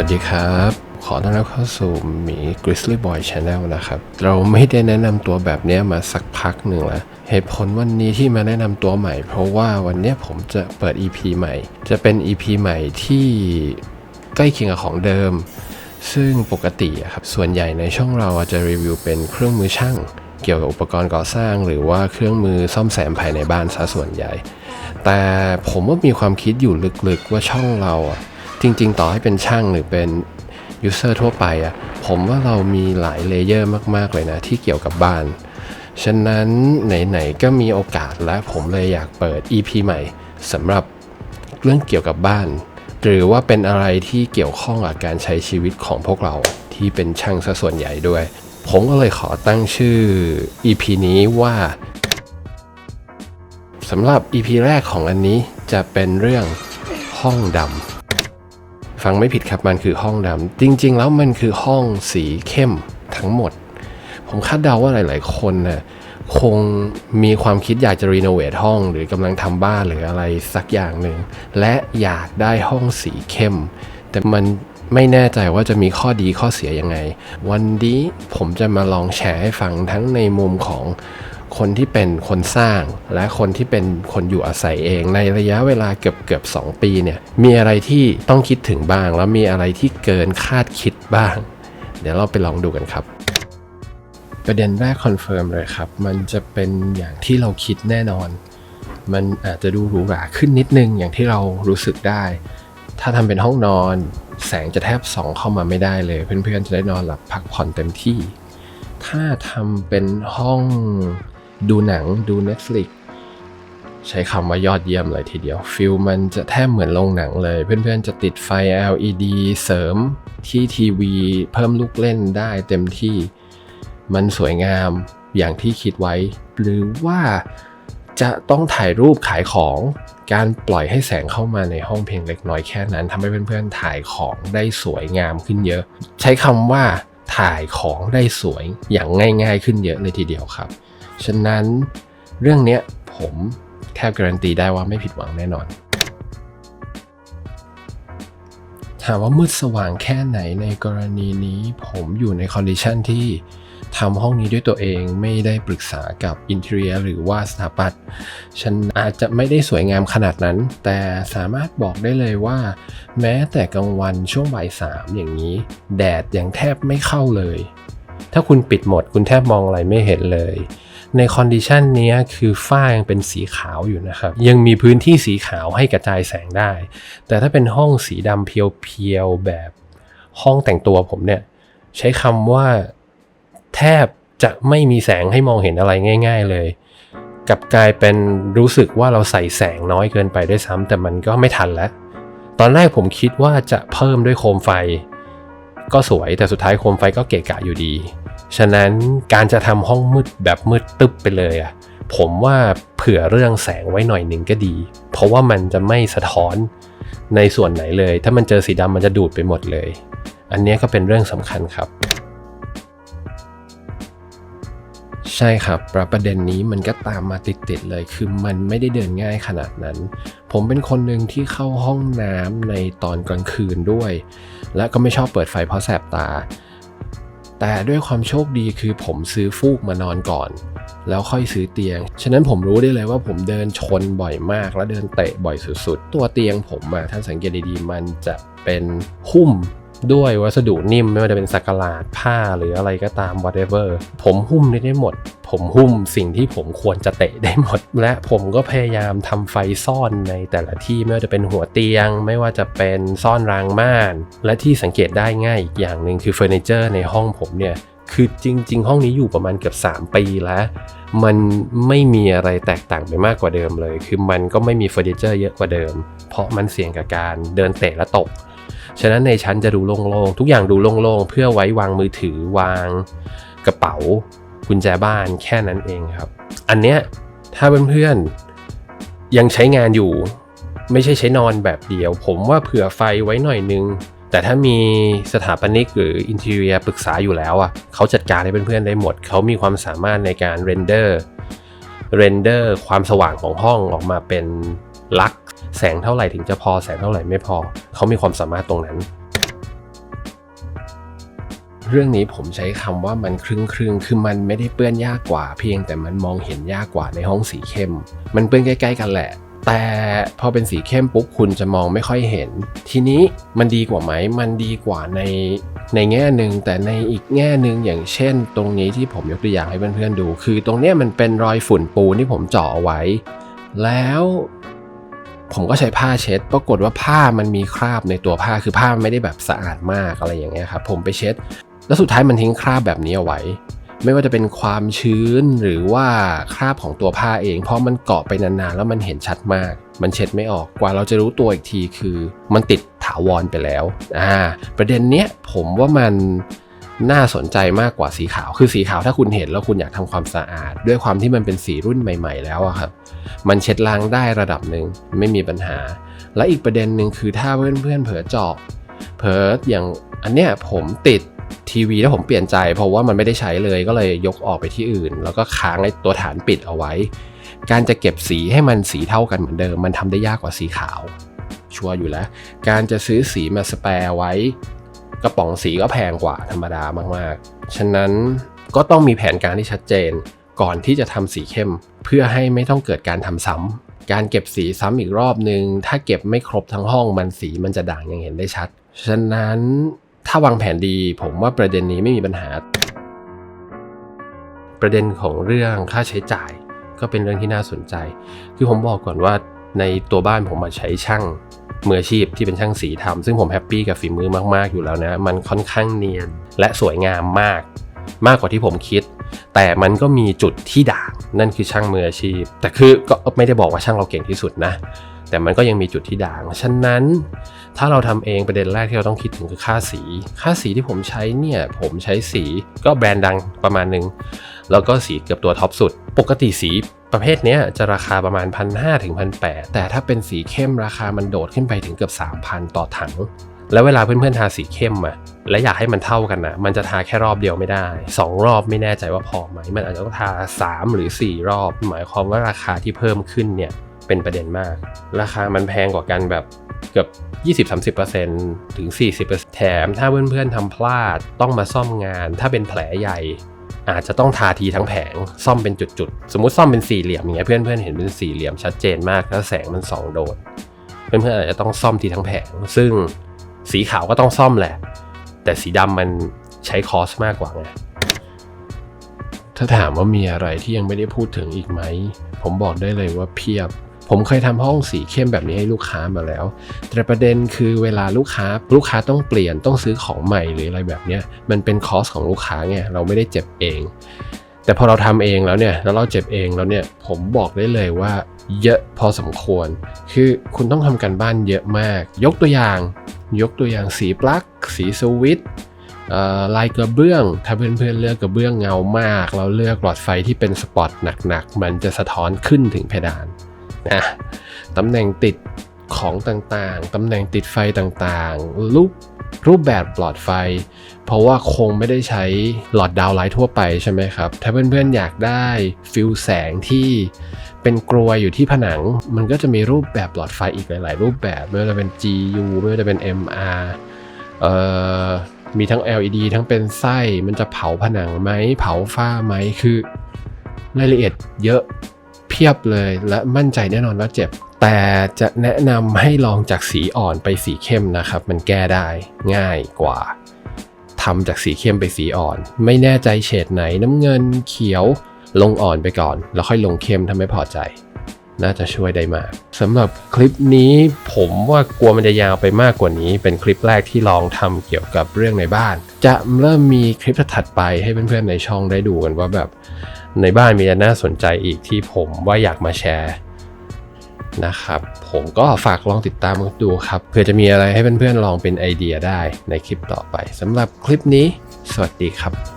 วัสดีครับ ขอต้อนรับเข้าสู่หมี Grizzly Boy Channel นะครับ เราไม่ได้แนะนำตัวแบบนี้มาสักพักหนึ่งแล้ว เหตุผลวันนี้ที่มาแนะนำตัวใหม่ เพราะว่าวันนี้ผมจะเปิด EP ใหม่ จะเป็น EP ใหม่ที่ใกล้เคียงกับของเดิม ซึ่งปกติครับ ส่วนใหญ่ในช่องเราจะรีวิวเป็นเครื่องมือช่าง เกี่ยวกับอุปกรณ์ก่อสร้าง หรือว่าเครื่องมือซ่อมแซมภายในบ้านซะส่วนใหญ่ แต่ผมว่ามีความคิดอยู่ลึกๆว่าช่องเราอะ จริง ๆ ต่อให้เป็นช่างหรือเป็นยูเซอร์ทั่วไปอะผมว่าเรามีหลายเลเยอร์มากๆเลยนะ ที่เกี่ยวกับบ้าน ฉะนั้นไหน ๆ ก็มีโอกาสและผมเลยอยากเปิด EP ใหม่สำหรับเรื่องเกี่ยวกับบ้าน หรือว่าเป็นอะไรที่เกี่ยวข้องกับการใช้ชีวิตของพวกเราที่เป็นช่างซะส่วนใหญ่ด้วย ผมก็เลยขอตั้งชื่อ EP นี้ว่าสำหรับ EP แรกของอันนี้จะเป็นเรื่องห้องดำ ฟังไม่ผิดครับมันคือห้องดำจริง ๆ แล้วมันคือห้องสีเข้มทั้งหมด ผมคาดเดาว่าหลาย ๆ คนน่ะคงมีความคิดอยากจะรีโนเวทห้องหรือกำลังทำบ้านหรืออะไรสักอย่างหนึ่ง และอยากได้ห้องสีเข้ม แต่มันไม่แน่ใจว่าจะมีข้อดีข้อเสียยังไง วันนี้ผมจะมาลองแชร์ให้ฟังทั้งในมุมของ คนที่เป็นคนสร้าง และคนที่เป็นคนอยู่อาศัยเองในระยะเวลาเกือบเกือบสองปีเนี่ยมีอะไรที่ต้องคิดถึงบ้าง แล้วมีอะไรที่เกินคาดคิดบ้าง เดี๋ยวเราไปลองดูกันครับ ประเด็นแรกคอนเฟิร์มเลยครับ มันจะเป็นอย่างที่เราคิดแน่นอน มันอาจจะดูหรูหราขึ้นนิดนึงอย่างที่เรารู้สึกได้ ถ้าทำเป็นห้องนอน แสงจะแทบส่องเข้ามาไม่ได้เลย เพื่อนๆจะได้นอนหลับพักผ่อนเต็มที่ ถ้าทำเป็นห้อง ดูหนังดู Netflix ใช้คำว่ายอดเยี่ยมเลยทีเดียวฟิลมันจะแทบเหมือนโรงหนังเลย เพื่อนๆจะติดไฟ LED เสริมที่ทีวี เพิ่มลูกเล่นได้เต็มที่ มันสวยงามอย่างที่คิดไว้ หรือว่าจะต้องถ่ายรูปขายของการปล่อยให้แสงเข้ามาในห้องเพียงเล็กน้อยแค่นั้นทำให้เพื่อนๆถ่ายของได้สวยงามขึ้นเยอะ ใช้คำว่าถ่ายของได้สวยอย่างง่าย ๆ ขึ้นเยอะเลยทีเดียวครับ ฉะนั้นเรื่องเนี้ยผมแทบการันตีได้ว่าไม่ผิดหวังแน่นอน ถามว่ามืดสว่างแค่ไหนในกรณีนี้ผมอยู่ในคอนดิชันที่ทำห้องนี้ด้วยตัวเองไม่ได้ปรึกษากับอินเท i รียหรือว่าสถาปัตย์ฉันอาจจะไม่ได้สวยงามขนาดนั้น แต่สามารถบอกได้เลยว่า แม้แต่กลางวันช่วงบ่ายสามอย่างนี้ แดดยังแทบไม่เข้าเลย ถ้าคุณปิดหมดคุณแทบมองอะไรไม่เห็นเลย ในคอนดิชันนี้คือฝ้ายังเป็นสีขาวอยู่นะครับ ยังมีพื้นที่สีขาวให้กระจายแสงได้ แต่ถ้าเป็นห้องสีดำเพียวๆแบบห้องแต่งตัวผมเนี่ย ใช้คำว่าแทบจะไม่มีแสงให้มองเห็นอะไรง่าย ๆเลยกลับกลายเป็นรู้สึกว่าเราใส่แสงน้อยเกินไปด้วยซ้ำแต่มันก็ไม่ทันแล้ว ตอนแรกผมคิดว่าจะเพิ่มด้วยโคมไฟ ก็สวยแต่สุดท้ายโคมไฟก็เกะกะอยู่ดี ฉะนั้นการจะทำห้องมืดแบบมืดตึ๊บไปเลยอะผมว่าเผื่อเรื่องแสงไว้หน่อยหนึ่งก็ดี เพราะว่ามันจะไม่สะท้อนในส่วนไหนเลย ถ้ามันเจอสีดำมันจะดูดไปหมดเลย อันนี้ก็เป็นเรื่องสำคัญครับ ใช่ครับประเด็นนี้มันก็ตามมาติดๆเลย คือมันไม่ได้เดินง่ายขนาดนั้น ผมเป็นคนหนึ่งที่เข้าห้องน้ำในตอนกลางคืนด้วย และก็ไม่ชอบเปิดไฟเพราะแสบตา แต่ด้วยความโชคดีคือผมซื้อฟูกมานอนก่อน แล้วค่อยซื้อเตียง ฉะนั้นผมรู้ได้เลยว่าผมเดินชนบ่อยมาก และเดินเตะบ่อยสุดๆ ตัวเตียงผมอะถ้าสังเกตดีๆ มันจะเป็นหุ้ม ด้วยวัสดุนิ่มไม่ว่าจะเป็นสักหลาดผ้าหรืออะไรก็ตาม whatever ผมหุ้มได้หมด ผมหุ้มสิ่งที่ผมควรจะเตะได้หมด และผมก็พยายามทำไฟซ่อนในแต่ละที่ไม่ว่าจะเป็นหัวเตียง ไม่ว่าจะเป็นซ่อนรางม่าน และที่สังเกตได้ง่ายอีกอย่างหนึ่งคือเฟอร์นิเจอร์ในห้องผมเนี่ยคือจริง ๆ ห้องนี้อยู่ประมาณเกือบ 3 ปีแล้ว มันไม่มีอะไรแตกต่างไปมากกว่าเดิมเลย คือมันก็ไม่มีเฟอร์นิเจอร์เยอะกว่าเดิม เพราะมันเสี่ยงกับการเดินเตะและตก ฉะนั้นในชั้นจะดูโล่งๆ ทุกอย่างดูโล่งๆ เพื่อไว้วางมือถือวางกระเป๋า กุญแจบ้านแค่นั้นเองครับ อันเนี้ยถ้าเพื่อนๆยังใช้งานอยู่ ไม่ใช่ใช้นอนแบบเดียว ผมว่าเผื่อไฟไว้หน่อยนึง แต่ถ้ามีสถาปนิกหรืออินเท i รียปรึกษาอยู่แล้วอะเขาจัดการให้เพื่อนๆได้หมด เขามีความสามารถในการเรนเดอร์เรนเดอร์ความสว่างของห้องออกมาเป็นลัก แสงเท่าไหร่ถึงจะพอแสงเท่าไหร่ไม่พอ เขามีความสามารถตรงนั้น เรื่องนี้ผมใช้คำว่ามันครึ่งครึ่งคือมันไม่ได้เปื้อนยากกว่า เพียงแต่มันมองเห็นยากกว่าในห้องสีเข้ม มันเปื้อนใกล้ๆกันแหละ แต่พอเป็นสีเข้มปุ๊บคุณจะมองไม่ค่อยเห็น ทีนี้มันดีกว่าไหมมันดีกว่าในในแง่หนึ่งแต่ในอีกแง่หนึ่งอย่างเช่น ตรงนี้ที่ผมยกตัวอย่างให้เพื่อนๆดู คือตรงเนี้ยมันเป็นรอยฝุ่นปูนที่ผมเจาะเอาไว้ แล้ว ผมก็ใช้ผ้าเช็ด ปรากฏว่าผ้ามันมีคราบในตัวผ้าคือผ้าไม่ได้แบบสะอาดมากอะไรอย่างเงี้ยครับผมไปเช็ด แล้วสุดท้ายมันทิ้งคราบแบบนี้เอาไว้ ไม่ว่าจะเป็นความชื้นหรือว่าคราบของตัวผ้าเอง เพราะมันเกาะไปนานๆ แล้วมันเห็นชัดมาก มันเช็ดไม่ออกกว่าเราจะรู้ตัวอีกทีคือ มันติดถาวรไปแล้วอ่าประเด็นเนี้ยผมว่ามัน น่าสนใจมากกว่าสีขาว คือสีขาวถ้าคุณเห็นแล้วคุณอยากทำความสะอาด ด้วยความที่มันเป็นสีรุ่นใหม่ ๆ แล้วอะครับ มันเช็ดล้างได้ระดับหนึ่งไม่มีปัญหา และอีกประเด็นหนึ่งคือถ้าเพื่อนๆเผลอเจาะเผลออย่างอันเนี้ยผมติดทีวีแล้วผมเปลี่ยนใจ เพราะว่ามันไม่ได้ใช้เลยก็เลยยกออกไปที่อื่น แล้วก็ค้างไอ้ตัวฐานปิดเอาไว้ การจะเก็บสีให้มันสีเท่ากันเหมือนเดิม มันทำได้ยากกว่าสีขาว ชัวร์อยู่แล้ว การจะซื้อสีมาสแปร์ไว้ ระป๋องสีก็แพงกว่าธรรมดามากๆ ฉะนั้นก็ต้องมีแผนการที่ชัดเจน ก่อนที่จะทำสีเข้ม เพื่อให้ไม่ต้องเกิดการทำซ้ำการเก็บสีซ้ำอีกรอบนึง ถ้าเก็บไม่ครบทั้งห้องมันสีมันจะด่างอย่างเห็นได้ชัด ฉะนั้นถ้าวางแผนดีผมว่าประเด็นนี้ไม่มีปัญหา ประเด็นของเรื่องค่าใช้จ่ายก็เป็นเรื่องที่น่าสนใจ คือผมบอกก่อนว่าในตัวบ้านผมมาใช้ช่าง มืออาชีพที่เป็นช่างสีทำซึ่งผมแฮปปี้กับฝีมือมากๆอยู่แล้วนะ มันค่อนข้างเนียนและสวยงามมาก มากกว่าที่ผมคิด แต่มันก็มีจุดที่ด่างนั่นคือช่างมืออาชีพ แต่คือก็ไม่ได้บอกว่าช่างเราเก่งที่สุดนะ แต่มันก็ยังมีจุดที่ด่าง ฉะนั้น ถ้าเราทำเองประเด็นแรกที่เราต้องคิดถึงคือค่าสี ค่าสีที่ผมใช้เนี่ยผมใช้สีก็แบรนด์ดังประมาณหนึง แล้วก็สีเกือบตัวท็อปสุด ปกติสีประเภทนี้จะราคาประมาณ 1 5 0 0ถึง1,800 แต่ถ้าเป็นสีเข้มราคามันโดดขึ้นไปถึงเกือบ 3,000 ต่อถัง แล้วเวลาเพื่อนๆทาสีเข้มอะและอยากให้มันเท่ากันนะมันจะทาแค่รอบเดียวไม่ได้ 2 รอบไม่แน่ใจว่าพอไหม มันอาจจะต้องทา 3 หรือ 4 รอบ หมายความว่าราคาที่เพิ่มขึ้นเนี่ยเป็นประเด็นมาก ราคามันแพงกว่ากันแบบเกือบ20-30%ถึง 40%แถมถ้าเพื่อนๆทำพลาดต้องมาซ่อมงาน ถ้าเป็นแผลใหญ่ อาจจะต้องทาทีทั้งแผงซ่อมเป็นจุดๆ สมมุติซ่อมเป็นสี่เหลี่ยมอย่างเงี้ยเพื่อนๆเห็นเป็นสี่เหลี่ยมชัดเจนมากแล้วแสงมันส่องโดดเพื่อนๆอาจจะต้องซ่อมทีทั้งแผง ซึ่งสีขาวก็ต้องซ่อมแหละ แต่สีดำมันใช้คอสมากกว่าไงถ้าถามว่ามีอะไรที่ยังไม่ได้พูดถึงอีกไหม ผมบอกได้เลยว่าเพียบ ผมเคยทำห้องสีเข้มแบบนี้ให้ลูกค้ามาแล้ว แต่ประเด็นคือเวลาลูกค้าลูกค้าต้องเปลี่ยนต้องซื้อของใหม่หรืออะไรแบบเนี้ยมันเป็นคอสของลูกค้าไงเราไม่ได้เจ็บเอง แต่พอเราทำเองแล้วเนี่ยแล้วเราเจ็บเองแล้วเนี่ยผมบอกได้เลยว่าเยอะพอสมควร คือคุณต้องทำการบ้านเยอะมาก ยกตัวอย่าง ยกตัวอย่างสีปลั๊ก สีสวิตลายกระเบื้อง ถ้าเพื่อนๆเลือกกระเบื้องเงามากแล้วเลือกหลอดไฟที่เป็นสปอตหนักๆ มันจะสะท้อนขึ้นถึงเพดาน นะตำแหน่งติดของต่างๆ ตำแหน่งติดไฟต่างๆ รูปรูปแบบหลอดไฟ เพราะว่าคงไม่ได้ใช้หลอดดาวไลท์ทั่วไปใช่ไหมครับ ถ้าเพื่อนๆอยากได้ฟิลแสงที่เป็นกลวยอยู่ที่ผนัง มันก็จะมีรูปแบบหลอดไฟอีกหลาย ๆ รูปแบบไม่ว่าจะเป็น GU ไม่ว่าจะเป็น MR เอ่อมีทั้ง LED ทั้งเป็นไส้มันจะเผาผนังไหมเผาฝ้าไหมคือรายละเอียดเยอะ พียบเลย และมั่นใจแน่นอนว่าเจ็บ แต่จะแนะนำให้ลองจากสีอ่อนไปสีเข้มนะครับ มันแก้ได้ง่ายกว่าทำจากสีเข้มไปสีอ่อน ไม่แน่ใจเฉดไหนน้ำเงินเขียว ลงอ่อนไปก่อน แล้วค่อยลงเข้มถ้าไม่พอใจ น่าจะช่วยได้มากสำหรับคลิปนี้ผมว่ากลัวมันจะยาวไปมากกว่านี้ เป็นคลิปแรกที่ลองทำเกี่ยวกับเรื่องในบ้าน จะเริ่มมีคลิปถัดไปให้เพื่อนๆในช่องได้ดูกันว่าแบบในบ้านมีอะไรน่าสนใจอีกที่ผมว่าอยากมาแชร์นะครับ ผมก็ฝากลองติดตามดูครับเผื่อจะมีอะไรให้เพื่อนๆลองเป็นไอเดียได้ในคลิปต่อไปสำหรับคลิปนี้ สวัสดีครับ